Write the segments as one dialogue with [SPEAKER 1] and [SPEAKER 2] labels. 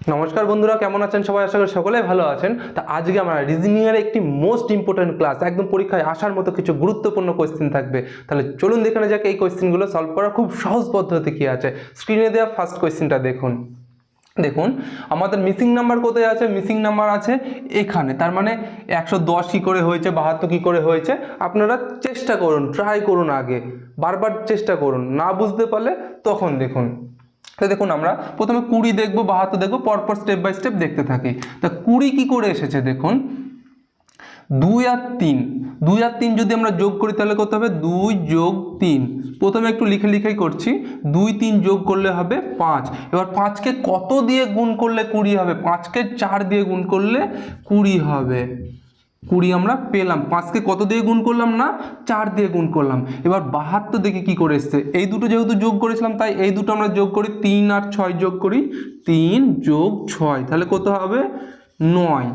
[SPEAKER 1] নমস্কার বন্ধুরা, কেমন আছেন সবাই? আশা করি সকলে ভালো আছেন। তা আজকে আমরা রিজনিংয়ের একটি মোস্ট ইম্পর্টেন্ট ক্লাস একদম পরীক্ষায় আসার মতো কিছু গুরুত্বপূর্ণ কোয়েশ্চেন থাকবে। তাহলে চলুন দেখে নেওয়া যাক এই কোয়েশ্চেনগুলো সলভ করার খুব সহজ পদ্ধতি কী আছে। স্ক্রিনে দেওয়া ফার্স্ট কোয়েশ্চেনটা দেখুন। দেখুন, আমাদের মিসিং নাম্বার কোথায় আছে? মিসিং নাম্বার আছে এখানে। তার মানে একশো দশ কী করে হয়েছে, বাহাত্তর কী করে হয়েছে? আপনারা চেষ্টা করুন ট্রাই করুন আগে। বারবার চেষ্টা করুন। না বুঝতে পারলে তখন দেখুন। তো দেখুন আমরা প্রথমে কুড়ি দেখব, বাহাত্তর দেখব, পরপর স্টেপ বাই স্টেপ দেখতে থাকি। তা কুড়ি কী করে এসেছে দেখুন? দুই আর তিন। দুই আর তিন যদি আমরা যোগ করি তাহলে কত হবে? দুই যোগ তিন। প্রথমে একটু লিখে লিখেই করছি। দুই তিন যোগ করলে হবে পাঁচ। এবার পাঁচকে কত দিয়ে গুণ করলে কুড়ি হবে? পাঁচকে চার দিয়ে গুণ করলে কুড়ি হবে। কুড়ি আমরা পেলাম। পাঁচকে কত দিয়ে গুণ করলাম না? চার দিয়ে গুণ করলাম। এবার বাহাত্তর দেখে কি করে এসছে? এই দুটো যেহেতু যোগ করেছিলাম, তাই এই দুটো আমরা যোগ করি তিন আর ছয় যোগ করি তিন যোগ ছয়। তাহলে কত হবে? নয়।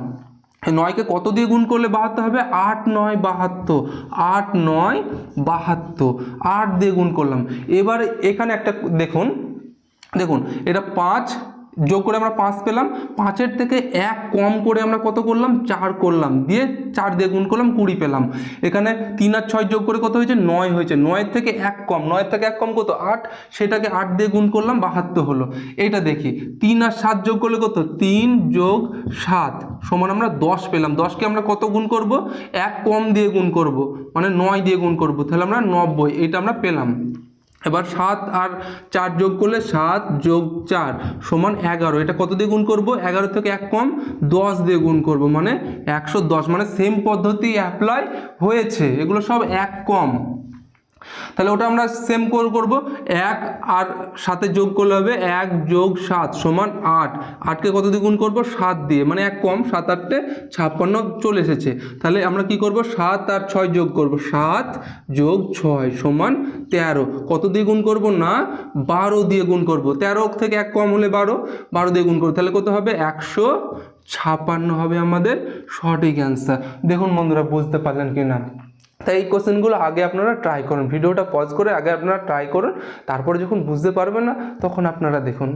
[SPEAKER 1] নয়কে কত দিয়ে গুণ করলে বাহাত্তর হবে? আট নয় বাহাত্তর। আট নয় বাহাত্তর। আট দিয়ে গুণ করলাম। এবার এখানে একটা দেখুন। দেখুন, এটা পাঁচ যোগ করে আমরা পাঁচ পেলাম। পাঁচের থেকে এক কম করে আমরা কত করলাম? চার করলাম। দিয়ে চার দিয়ে গুণ করলাম, কুড়ি পেলাম। এখানে তিন আর ছয় যোগ করে কত হয়েছে? নয় হয়েছে। নয়ের থেকে এক কম। নয়ের থেকে এক কম কত? আট। সেটাকে আট দিয়ে গুণ করলাম, বাহাত্তর হলো। এটা দেখি। তিন আর সাত যোগ করলে কত? তিন যোগ সাত সমান আমরা দশ পেলাম। দশকে আমরা কত গুণ করব? এক কম দিয়ে গুণ করব। মানে নয় দিয়ে গুণ করব। তাহলে আমরা নব্বই। এটা আমরা পেলাম। এবার সাত আর চার যোগ করলে সাত যোগ চার সমান এগারো। এটা কত দিয়ে গুণ করব? এগারো থেকে এক কম দশ দিয়ে গুণ করব। মানে একশো দশ। মানে সেম পদ্ধতি অ্যাপ্লাই হয়েছে। এগুলো সব এক কম। তাহলে ওটা আমরা সেম কোর করব। এক আর সাথে যোগ করলে হবে এক যোগ সাত সমান আট। আটকে কত দিয়ে গুণ করব? সাত দিয়ে। মানে এক কম, সাত আটটে ছাপ্পান্ন চলে এসেছে। তাহলে আমরা কি করব? সাত আর ছয় যোগ করব। সাত যোগ ছয় সমান তেরো। কত দিয়ে গুণ করব না? বারো দিয়ে গুণ করব। তেরো থেকে এক কম হলে বারো। বারো দিয়ে গুণ করব। তাহলে কত হবে? একশো ছাপান্ন হবে আমাদের সঠিক অ্যান্সার দেখুন বন্ধুরা, বুঝতে পারলেন কি না তাই এই কোশ্চেনগুলো আগে আপনারা ট্রাই করুন। ভিডিওটা পজ করে আগে আপনারা ট্রাই করুন, তারপরে যখন বুঝতে পারবেন না, তখন আপনারা দেখুন।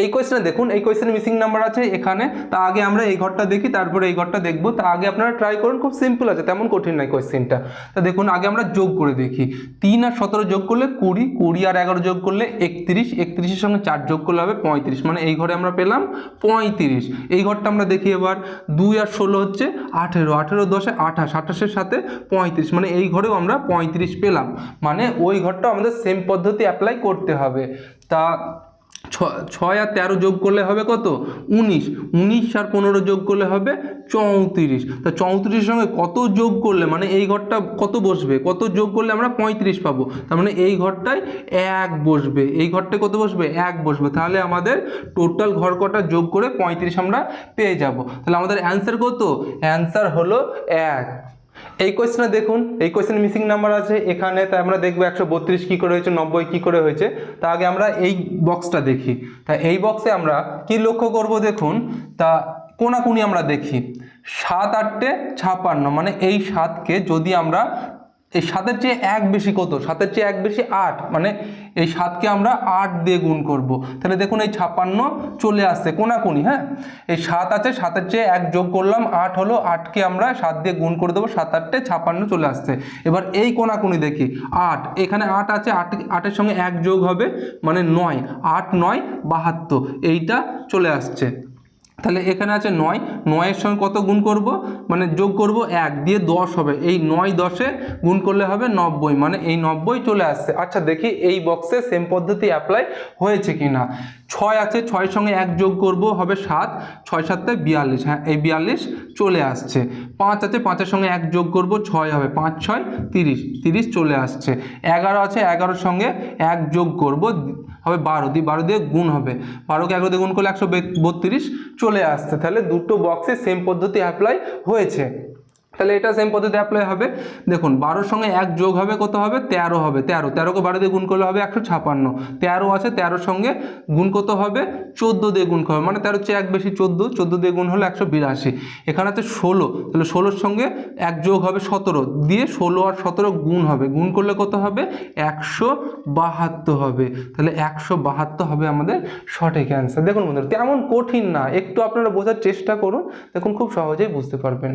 [SPEAKER 1] এই কোয়েশ্চেনে দেখুন, এই কোয়েশ্চেনে মিসিং নাম্বার আছে এখানে। তা আগে আমরা এই ঘরটা দেখি, তারপরে এই ঘরটা দেখব। তা আগে আপনারা ট্রাই করুন, খুব সিম্পল আছে, তেমন কঠিন নয় কোয়েশ্চেনটা তা দেখুন, আগে আমরা যোগ করে দেখি। তিন আর সতেরো যোগ করলে কুড়ি কুড়ি আর এগারো যোগ করলে একত্রিশ, একত্রিশের সঙ্গে চার যোগ করলে হবে পঁয়ত্রিশ। মানে এই ঘরে আমরা পেলাম পঁয়ত্রিশ। এই ঘরটা আমরা দেখি এবার, দুই আর ষোলো হচ্ছে আঠেরো আঠেরো দশে আঠাশ, আঠাশের সাথে পঁয়ত্রিশ। মানে এই ঘরেও আমরা পঁয়ত্রিশ পেলাম। মানে ওই ঘরটা আমাদের সেম পদ্ধতি অ্যাপ্লাই করতে হবে। তা ছয় আর তেরো যোগ করলে হবে কত? উনিশ। উনিশ আর পনেরো যোগ করলে হবে চৌত্রিশ। তা চৌত্রিশের সঙ্গে কত যোগ করলে মানে এই ঘরটা কত বসবে? কত যোগ করলে আমরা পঁয়ত্রিশ পাবো? তার মানে এই ঘরটায় এক বসবে। এই ঘরটায় কত বসবে? এক বসবে। তাহলে আমাদের টোটাল ঘর কটা যোগ করে পঁয়ত্রিশ আমরা পেয়ে যাব। তাহলে আমাদের অ্যান্সার কত? অ্যান্সার হলো এক। এই কোয়েশ্চেনে দেখুন, এই কোয়েশ্চেনে মিসিং নাম্বার আছে, এখানে তাই আমরা দেখব একশো বত্রিশ কী করে হয়েছে, নব্বই কী করে হয়েছে, তা আগে আমরা এই বক্সটা দেখি। তা এই বক্সে আমরা কি লক্ষ্য করব দেখুন, তা কোনাকুনি আমরা দেখি, সাত আটটে ছাপান্ন মানে এই সাতকে যদি আমরা এই সাতের চেয়ে এক বেশি কত? সাতের চেয়ে এক বেশি আট। মানে এই সাতকে আমরা আট দিয়ে গুণ করব। তাহলে দেখুন এই ছাপান্ন চলে আসছে কোনাকুনি হ্যাঁ? এই সাত আছে, সাতের চেয়ে এক যোগ করলাম, আট হলো আটকে আমরা সাত দিয়ে গুণ করে দেবো, সাত আটটে ছাপান্ন চলে আসছে। এবার এই কোনাকুনি দেখি, আট। এখানে আট আছে, আট, আটের সঙ্গে এক যোগ হবে মানে নয়। আট নয় বাহাত্তর, এইটা চলে আসছে। তাহলে এখানে আছে নয়। নয়ের সঙ্গে কত গুণ করব? মানে যোগ করব এক, দিয়ে দশ হবে। এই নয় দশে গুণ করলে হবে নব্বই মানে এই নব্বই চলে আসছে। আচ্ছা দেখি এই বক্সে সেম পদ্ধতি অ্যাপ্লাই হয়েছে কি না ছয় আছে, ছয়ের সঙ্গে এক যোগ করব হবে সাত, ছয় সাতটা বিয়াল্লিশ। হ্যাঁ এই বিয়াল্লিশ চলে আসছে। পাঁচ আছে, পাঁচের সঙ্গে এক যোগ করব ছয় হবে। পাঁচ, ছয়, তিরিশ তিরিশ চলে আসছে। এগারো আছে, এগারোর সঙ্গে এক যোগ করব হবে বারো। দিয়ে বারো দিয়ে গুণ হবে। বারোকে এগারো দিয়ে গুণ করলে একশো বত্রিশ চলে আসছে। তাহলে দুটো বক্সে সেম পদ্ধতি অ্যাপ্লাই হয়েছে। তাহলে এটা সেম পদ্ধতি অ্যাপ্লাই হবে। দেখুন, বারোর সঙ্গে এক যোগ হবে কত হবে? তেরো হবে। তেরো, তেরোকে বারো দিয়ে গুণ করলে হবে একশো ছাপান্ন। তেরো আছে, তেরোর সঙ্গে গুণ কত হবে? চোদ্দ দিয়ে গুণ হবে। মানে তেরো চেয়ে এক বেশি চোদ্দ চোদ্দ দিয়ে গুণ হলো একশো বিরাশি। এখানে আছে ষোলো। তাহলে ষোলোর সঙ্গে এক যোগ হবে সতেরো। দিয়ে ষোলো আর সতেরো গুণ হবে। গুণ করলে কত হবে? একশো বাহাত্তর হবে। তাহলে একশো বাহাত্তর হবে আমাদের সঠিক অ্যান্সার দেখুন বন্ধুরা, তেমন কঠিন না। একটু আপনারা বোঝার চেষ্টা করুন। দেখুন, খুব সহজেই বুঝতে পারবেন।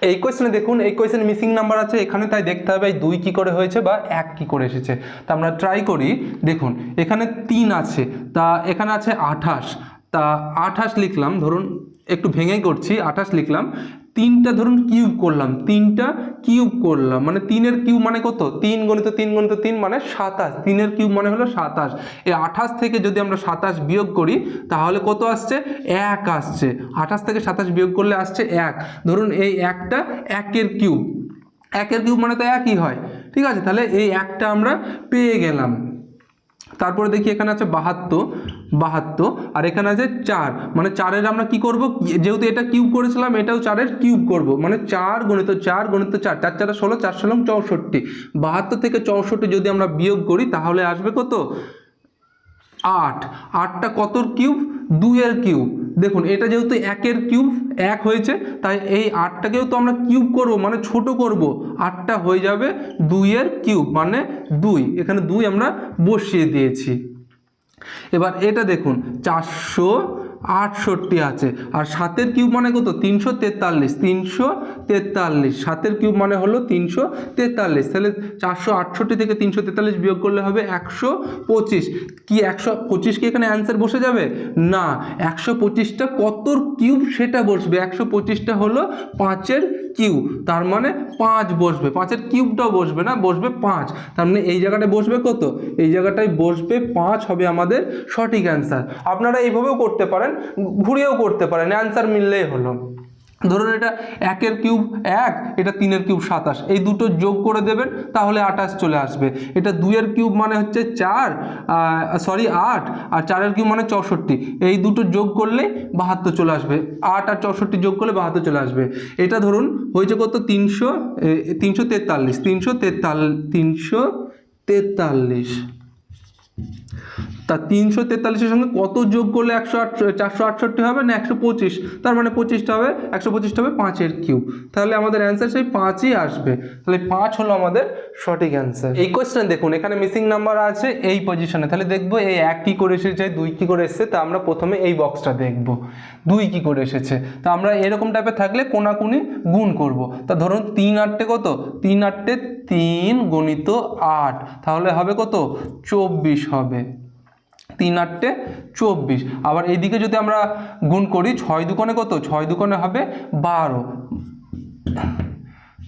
[SPEAKER 1] এই দেখুন, এই কোয়েশ্চেন মিসিং নাম্বার আছে, এখানে তাই দেখতে হবে দুই কি করে হয়েছে বা এক কি করে এসেছে। তা আমরা ট্রাই করি, দেখুন, এখানে তিন আছে, তা এখানে আছে আঠাশ, তা আঠাশ লিখলাম, ধরুন, একটু ভেঙেই করছি, আঠাশ লিখলাম তিনটা ধরুন কিউব করলাম, তিনটা কিউব করলাম মানে তিনের কিউব মানে কত? তিন গণিত তিন গণিত, তিন মানে সাতাশ, তিনের কিউব মানে হলো সাতাশ। এই আঠাশ থেকে যদি আমরা সাতাশ বিয়োগ করি, তাহলে কত আসছে? এক আসছে। আঠাশ থেকে সাতাশ বিয়োগ করলে আসছে এক। ধরুন এই একটা একের কিউব। একের কিউব মানে তো একই হয়। ঠিক আছে? তাহলে এই একটা আমরা পেয়ে গেলাম। তারপরে দেখি এখানে আছে বাহাত্তর বাহাত্তর, আর এখানে আছে চার। মানে চারের আমরা কি করব? যেহেতু এটা কিউব করেছিলাম, এটাও চারের কিউব করব। মানে চার গণিত চার গণিত চার। চার চার ষোলো চার ষোলো, চৌষট্টি। বাহাত্তর থেকে চৌষট্টি যদি আমরা বিয়োগ করি, তাহলে আসবে কত? আট। আটটা কতর কিউব? দুইয়ের কিউব। দেখুন, এটা যেহেতু একের কিউব, এক হয়েছে, তাই এই আটটাকেও তো আমরা কিউব করব মানে ছোট করব। আটটা হয়ে যাবে দুইয়ের কিউব মানে দুই। এখানে দুই আমরা বসিয়ে দিয়েছি। এবার এটা দেখুন, চারশো আটষট্টি আছে। আর সাতের কিউব মানে কত? তিনশো তেতাল্লিশ। তিনশো তেতাল্লিশ। সাতের কিউব মানে হলো তিনশো তেতাল্লিশ। তাহলে চারশো আটষট্টি থেকে তিনশো তেতাল্লিশ বিয়োগ করলে হবে একশো পঁচিশ। কি একশো পঁচিশ কি এখানে অ্যান্সার বসে যাবে? না। একশো পঁচিশটা কত কিউব সেটা বসবে? একশো পঁচিশটা হলো পাঁচের কিউব তার মানে পাঁচ বসবে। পাঁচের কিউবটাও বসবে না, বসবে পাঁচ। তার মানে এই জায়গাটায় বসবে কত? এই জায়গাটায় বসবে পাঁচ হবে আমাদের সঠিক অ্যান্সার আপনারা এইভাবেও করতে পারেন ঘুরেও করতে পারেন অ্যান্সার মিললেই হলো। ধরুন এটা একের কিউব এক, এটা তিনের কিউব সাতাশ। এই দুটো যোগ করে দেবেন, তাহলে আঠাশ চলে আসবে। এটা দুইয়ের কিউব মানে হচ্ছে চার সরি আট, আর চারের কিউব মানে চৌষট্টি। এই দুটো যোগ করলে বাহাত্তর চলে আসবে। আট আর চৌষট্টি যোগ করলে বাহাত্তর চলে আসবে। এটা ধরুন হয়েছে কত? তিনশো তিনশো তেতাল্লিশ। তিনশো তেতাল্লিশ তিনশো তেতাল্লিশ। তা তিনশো তেতাল্লিশের সঙ্গে কত যোগ করলে একশো চারশো আটষট্টি হবে না একশো পঁচিশ? তার মানে পঁচিশটা হবে, একশো পঁচিশটা হবে পাঁচের কিউ তাহলে আমাদের অ্যান্সার সেই পাঁচই আসবে। তাহলে পাঁচ হলো আমাদের সঠিক অ্যান্সার এই কোয়েশ্চেন দেখুন, এখানে মিসিং নাম্বার আছে এই পজিশনে তাহলে দেখব এই এক কী করে এসেছে, দুই কী করে এসেছে, তা আমরা প্রথমে এই বক্সটা দেখব। দুই কী করে এসেছে? তা আমরা এরকম টাইপের থাকলে কোনাকুনি গুণ করব। তা ধরুন তিন আটটে কত? তিন আটটে তিন গণিত আট। তাহলে হবে কত? চব্বিশ হবে। তিন আটটে চব্বিশ। আবার এইদিকে যদি আমরা গুণ করি, ছয় দুকোণে কত? ছয় দুকোণে হবে বারো।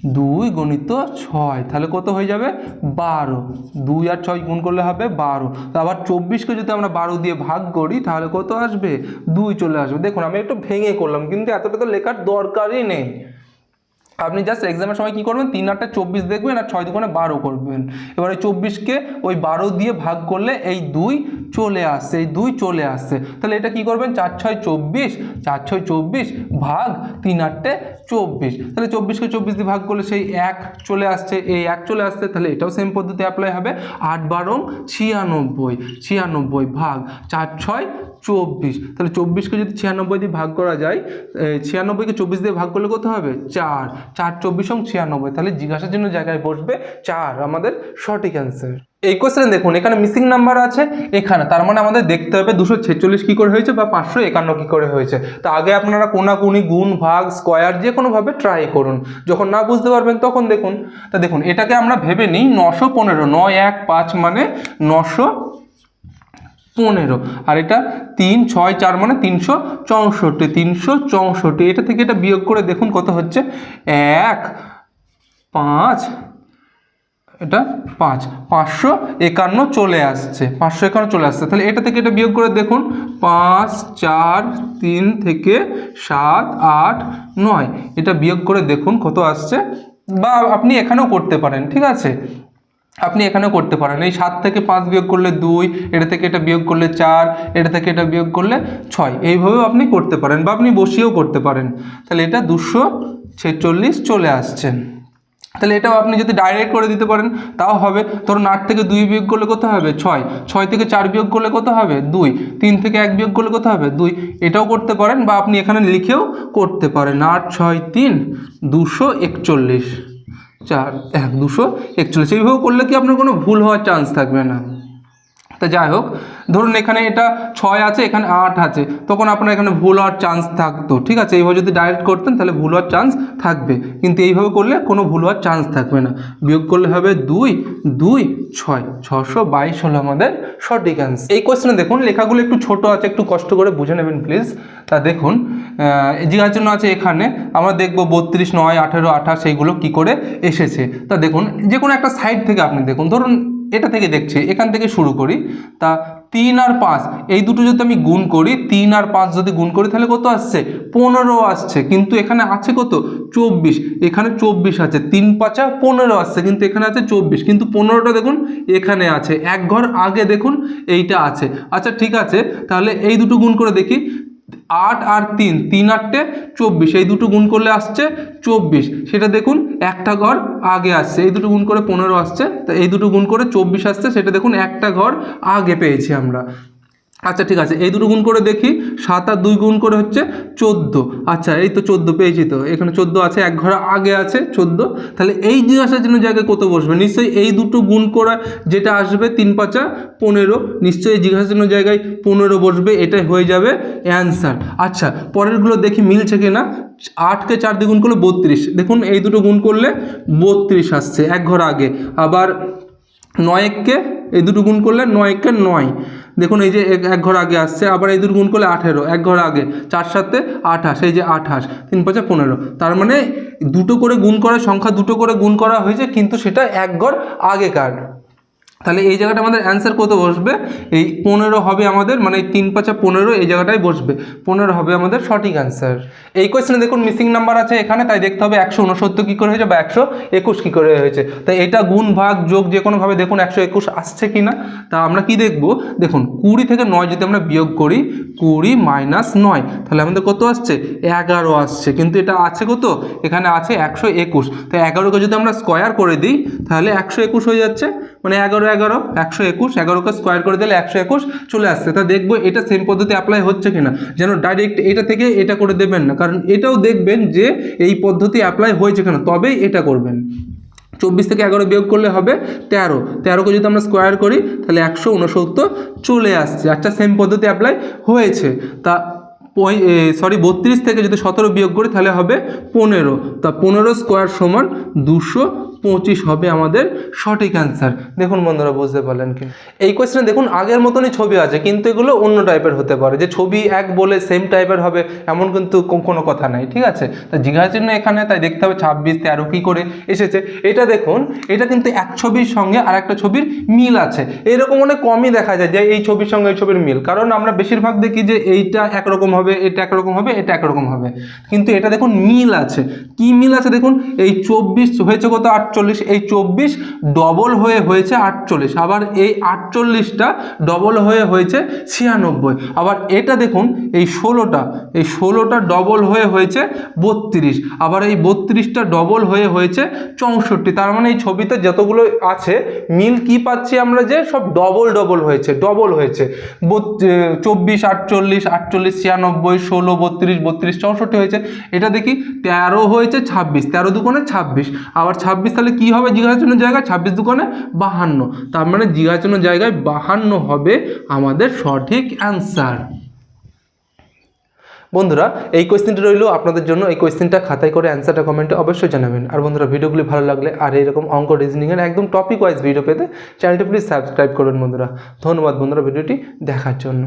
[SPEAKER 1] দুই গণিত ছয়, তাহলে কত হয়ে যাবে? বারো। দুই আর ছয় গুণ করলে হবে বারো। আবার চব্বিশকে যদি আমরা বারো দিয়ে ভাগ করি, তাহলে কত আসবে? দুই চলে আসবে। দেখুন, আমি একটু ভেঙে করলাম, কিন্তু এতটা তো লেখার দরকারই নেই। আপনি জাস্ট এক্সামের সময় কী করবেন? তিন আটটা চব্বিশ দেখবেন আর ছয় দুগুণে বারো করবেন। এবার ওই চব্বিশকে ওই বারো দিয়ে ভাগ করলে এই দুই চলে আসছে, এই দুই চলে আসছে। তাহলে এটা কি করবেন? চার ছয় চব্বিশ, চার ছয় চব্বিশ ভাগ তিন আটটে চব্বিশ। তাহলে চব্বিশকে চব্বিশ দিয়ে ভাগ করলে সেই এক চলে আসছে, এই এক চলে আসছে, তাহলে এটাও সেম পদ্ধতি অ্যাপ্লাই হবে। আট বারো ছিয়ানব্বই ছিয়ানব্বই ভাগ চার ছয় চব্বিশ। তাহলে চব্বিশকে যদি ছিয়ানব্বই দিয়ে ভাগ করা যায় ছিয়ানব্বইকে চব্বিশ দিয়ে ভাগ করলে কত হবে? চার। চার চব্বিশ এবং ছিয়ানব্বই। তাহলে জিজ্ঞাসার জন্য জায়গায় বসবে চার, আমাদের সঠিক অ্যান্সার এই কোশ্চেন দেখুন, এখানে মিসিং নাম্বার আছে, এখানে। তার মানে আমাদের দেখতে হবে দুশো ছেচল্লিশ কী করে হয়েছে বা পাঁচশো একান্ন কী করে হয়েছে। তা আগে আপনারা কোনাকুনি, গুণ, ভাগ স্কোয়ার যে কোনোভাবে ট্রাই করুন। যখন না বুঝতে পারবেন তখন দেখুন। তা দেখুন, এটাকে আমরা ভেবে নিই নশো পনেরো, নয় এক পাঁচ মানে নশো পনেরো। আর এটা তিন, ছয়, চার মানে তিনশো চৌষট্টি তিনশো চৌষট্টি। এটা থেকে এটা বিয়োগ করে দেখুন কত হচ্ছে? এক, পাঁচ, এটা পাঁচ। পাঁচশো একান্ন চলে আসছে। পাঁচশো একান্ন চলে আসছে। তাহলে এটা থেকে এটা বিয়োগ করে দেখুন। পাঁচ, চার, তিন থেকে সাত, আট, নয়। এটা বিয়োগ করে দেখুন কত আসছে? বা আপনি এখানেও করতে পারেন, ঠিক আছে? আপনি এখানেও করতে পারেন। এই সাত থেকে পাঁচ বিয়োগ করলে দুই, এটা থেকে এটা বিয়োগ করলে চার, এটা থেকে এটা বিয়োগ করলে ছয়। এইভাবেও আপনি করতে পারেন বা আপনি বসিয়েও করতে পারেন। তাহলে এটা দুশো ছেচল্লিশ চলে আসছেন তাহলে এটাও আপনি যদি ডাইরেক্ট করে দিতে পারেন, তাও হবে। ধরুন আট থেকে দুই বিয়োগ করলে কত হবে? ছয়। ছয় থেকে চার বিয়োগ করলে কত হবে? দুই। তিন থেকে এক বিয়োগ করলে কত হবে? দুই। এটাও করতে পারেন বা আপনি এখানে লিখেও করতে পারেন। আট, ছয়, তিন, দুশো একচল্লিশ। চার এক দুশো একচল্লিশ। এইভাবে করলে কি আপনার কোনো ভুল হওয়ার চান্স থাকবে না? তা যাই হোক ধরুন এখানে এটা ছয় আছে, এখানে আট আছে, তখন আপনার এখানে ভুল হওয়ার চান্স থাকতো, ঠিক আছে? এইভাবে যদি ডাইরেক্ট করতেন, তাহলে ভুল হওয়ার চান্স থাকবে। কিন্তু এইভাবে করলে কোনো ভুল হওয়ার চান্স থাকবে না। বিয়োগ করলে হবে দুই দুই, ছয়, ছশো বাইশ হলো আমাদের সঠিক অ্যান্সার এই কোয়েশ্চেনে দেখুন, লেখাগুলো একটু ছোট আছে, একটু কষ্ট করে বুঝে নেবেন প্লিজ তা দেখুন জিজ্ঞার জন্য আছে এখানে, আমরা দেখব বত্রিশ, নয়, আঠেরো, আঠাশ, এইগুলো কি করে এসেছে। তা দেখুন যে কোনো একটা সাইড থেকে আপনি দেখুন, ধরুন এটা থেকে দেখছি, এখান থেকে শুরু করি। তা তিন আর পাঁচ, এই দুটো যদি আমি গুণ করি, তিন আর পাঁচ যদি গুণ করি, তাহলে কত আসছে? পনেরো আসছে, কিন্তু এখানে আছে কত? চব্বিশ। এখানে চব্বিশ আছে, তিন পাঁচা পনেরো আসছে, কিন্তু এখানে আছে চব্বিশ। কিন্তু পনেরোটা দেখুন, এখানে আছে। এক ঘর আগে দেখুন, এইটা আছে। আচ্ছা ঠিক আছে, তাহলে এই দুটো গুণ করে দেখি। আট আর তিন তিন আটটে চব্বিশ, এই দুটো গুণ করলে আসছে চব্বিশ। সেটা দেখুন, একটা ঘর আগে আসছে, এই দুটো গুণ করে পনেরো আসছে, তা এই দুটো গুণ করে চব্বিশ আসছে, সেটা দেখুন, একটা ঘর আগে পেয়েছি আমরা। আচ্ছা ঠিক আছে। এই দুটো গুণ করে দেখি। সাত আর দুই গুণ করে হচ্ছে চোদ্দ। আচ্ছা এই তো চোদ্দ পেয়েছি তো। এখানে চোদ্দ আছে, এক ঘর আগে আছে, চোদ্দ। তাহলে এই জিজ্ঞাসার জন্য জায়গায় কত বসবে? নিশ্চয়ই এই দুটো গুণ করা যেটা আসবে তিন পাঁচা পনেরো। নিশ্চয়ই এই জিজ্ঞাসার জন্য জায়গায় পনেরো বসবে, এটাই হয়ে যাবে অ্যান্সার। আচ্ছা পরেরগুলো দেখি মিলছে কিনা। আটকে চার দিয়ে গুণ করলে বত্রিশ। দেখুন, এই দুটো গুণ করলে বত্রিশ আসছে, এক ঘর আগে। আবার নয় নয়েককে এই দুটো গুণ করলে নয়কে নয়। দেখুন এই যে এক ঘর আগে আসছে, আবার এই দুটো গুণ করলে আঠেরো, এক ঘর আগে, চার সাথে আঠাশ, এই যে আঠাশ, তিন পাঁচে পনেরো। তার মানে দুটো করে গুণ করা সংখ্যা দুটো করে গুণ করা হয়েছে, কিন্তু সেটা এক ঘর আগেকার। তাহলে এই জায়গাটা আমাদের অ্যান্সার কত বসবে? এই পনেরো হবে আমাদের মানে তিন পাঁচা পনেরো এই জায়গাটায় বসবে। পনেরো হবে আমাদের সঠিক অ্যান্সার এই কোয়েশ্চেনে দেখুন মিসিং নাম্বার আছে এখানে, তাই দেখতে হবে একশো উনসত্তর কী করে হয়েছে বা একশো একুশ কী করে হয়েছে। তাই এটা গুণ, ভাগ, যোগ যে কোনোভাবে দেখুন একশো একুশ আসছে কি না তা আমরা কি দেখব? দেখুন, কুড়ি থেকে নয় যদি আমরা বিয়োগ করি, কুড়ি মাইনাস নয়, তাহলে আমাদের কত আসছে? এগারো আসছে। কিন্তু এটা আছে কত? এখানে আছে একশো একুশ। তাই এগারোকে যদি আমরা স্কোয়ার করে দিই, তাহলে একশো একুশ হয়ে যাচ্ছে। মানে এগারো এগারো, একশো একুশ, এগারোকে স্কোয়ার করে দিলে একশো একুশ চলে আসছে। তা দেখব এটা সেম পদ্ধতি অ্যাপ্লাই হচ্ছে কিনা। যেন ডাইরেক্ট এটা থেকে এটা করে দেবেন না। কারণ এটাও দেখবেন যে এই পদ্ধতি অ্যাপ্লাই হয়েছে কিনা, তবেই এটা করবেন। চব্বিশ থেকে এগারো বিয়োগ করলে হবে তেরো। তেরোকে যদি আমরা স্কোয়ার করি, তাহলে একশো উনসত্তর চলে আসছে। একটা সেম পদ্ধতি অ্যাপ্লাই হয়েছে। তা সরি বত্রিশ থেকে যদি সতেরো বিয়োগ করি, তাহলে হবে পনেরো। তা পনেরো স্কোয়ার সমান দুশো পঁচিশ হবে আমাদের সঠিক অ্যান্সার দেখুন বন্ধুরা, বুঝতে পারলেন কি? এই কোয়েশ্চেনে দেখুন, আগের মতনই ছবি আছে, কিন্তু এগুলো অন্য টাইপের হতে পারে। যে ছবি এক বলে সেম টাইপের হবে, এমন কিন্তু কোনো কথা নাই, ঠিক আছে? তা জিজ্ঞাসার জন্য এখানে, তাই দেখতে হবে ছাব্বিশ, তেরো কী করে এসেছে। এটা দেখুন, এটা কিন্তু এক ছবির সঙ্গে আর একটা ছবির মিল আছে। এরকম অনেক কমই দেখা যায় যে এই ছবির সঙ্গে এই ছবির মিল। কারণ আমরা বেশিরভাগ দেখি যে এইটা একরকম হবে, এটা একরকম হবে, এটা একরকম হবে। কিন্তু এটা দেখুন মিল আছে। কি মিল আছে দেখুন? এই চব্বিশ হয়েছে কত? আটচল্লিশ, এই চব্বিশ ডবল হয়ে হয়েছে আটচল্লিশ। আবার এই আটচল্লিশটা ডবল হয়ে হয়েছে ছিয়ানব্বই। আবার এটা দেখুন, এই ষোলোটা এই ষোলোটা ডবল হয়ে হয়েছে বত্রিশ। আবার এই বত্রিশটা ডবল হয়ে হয়েছে চৌষট্টি। তার মানে এই ছবিতে যতগুলো আছে, মিল কি পাচ্ছি আমরা যে সব ডবল ডবল হয়েছে ডবল হয়েছে। চব্বিশ, আটচল্লিশ আটচল্লিশ, ছিয়ানব্বই, ষোলো, বত্রিশ বত্রিশ, চৌষট্টি হয়েছে। এটা দেখি তেরো হয়েছে ছাব্বিশ, তেরো দুগুণে ছাব্বিশ। আবার ছাব্বিশ তাহলে কী হবে? জিজ্ঞাসার জায়গায় ছাব্বিশ দুগুণে বাহান্ন। তার মানে জিজ্ঞাসার জায়গায় বাহান্ন হবে আমাদের সঠিক অ্যান্সার বন্ধুরা, এই কোয়েশ্চেনটা রইল আপনাদের জন্য। এই কোয়েশ্চেনটা খাতায় করে অ্যান্সারটা কমেন্টে অবশ্যই জানাবেন। আর বন্ধুরা, ভিডিওগুলি ভালো লাগলে আর এরকম অঙ্ক রিজনিংয়ের একদম টপিক ওয়াইজ ভিডিও পেতে চ্যানেলটি প্লিজ সাবস্ক্রাইব করবেন বন্ধুরা। ধন্যবাদ বন্ধুরা, ভিডিওটি দেখার জন্য।